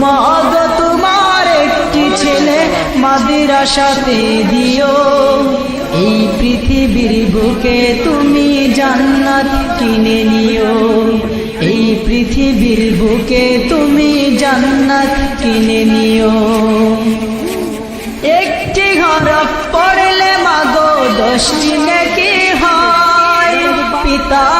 মা গো তোমার একটি ছেলে মাদ্রাসাতে দিও। এই পৃথিবীর বুকে তুমি জান্নাত কিনে নিও। এই পৃথিবীর বুকে তুমি জান্নাত কিনে নিও। একটি হরফ পড়লে মাগো দশটি নাকি হয়। পিতা